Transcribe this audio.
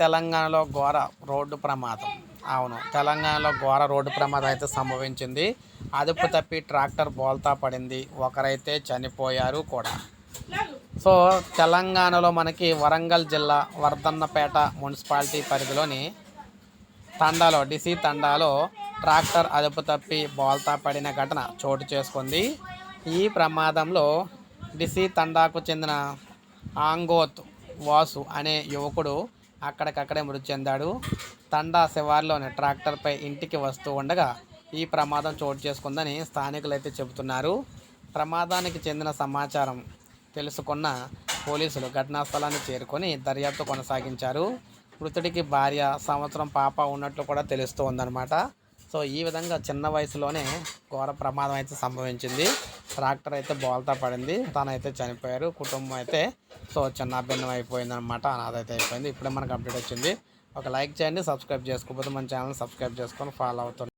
తెలంగాణలో ఘోర రోడ్డు ప్రమాదం. అవును తెలంగాణలో ఘోర రోడ్డు ప్రమాదం అయితే సంభవించింది. అదుపు తప్పి ట్రాక్టర్ బోల్తా పడింది. ఒకరైతే చనిపోయారు కూడా. సో తెలంగాణలో మనకి వరంగల్ జిల్లా వర్ధన్నపేట మున్సిపాలిటీ పరిధిలోని తండాలో డిసి తండాలో ట్రాక్టర్ అదుపు తప్పి బోల్తా పడిన ఘటన చోటు చేసుకుంది. ఈ ప్రమాదంలో డిసి తండాకు చెందిన ఆంగోత్ వాసు అనే యువకుడు అక్కడికక్కడే మృతి చెందాడు. తండా శివార్లోని ట్రాక్టర్పై ఇంటికి వస్తూ ఉండగా ఈ ప్రమాదం చోటు చేసుకుందని స్థానికులైతే చెబుతున్నారు. ప్రమాదానికి చెందిన సమాచారం తెలుసుకున్న పోలీసులు ఘటనా స్థలాన్ని చేరుకొని దర్యాప్తు కొనసాగించారు. మృతుడికి భార్య సంవత్సరం పాప ఉన్నట్లు కూడా తెలుస్తూ ఉందన్నమాట సో ఈ విధంగా చిన్న వయసులోనే ఘోర ప్రమాదం అయితే సంభవించింది. ట్రాక్టర్ అయితే బోల్తా పడింది. తనైతే చనిపోయారు. కుటుంబం అయితే సో చిన్న భిన్నం అయిపోయింది అనమాట అనాథ అయితే అయిపోయింది. ఇప్పుడే మనకు అప్డేట్ వచ్చింది. ఒక లైక్ చేయండి సబ్స్క్రైబ్ చేసుకోకపోతే మన ఛానల్ సబ్స్క్రైబ్ చేసుకొని ఫాలో అవుతుంది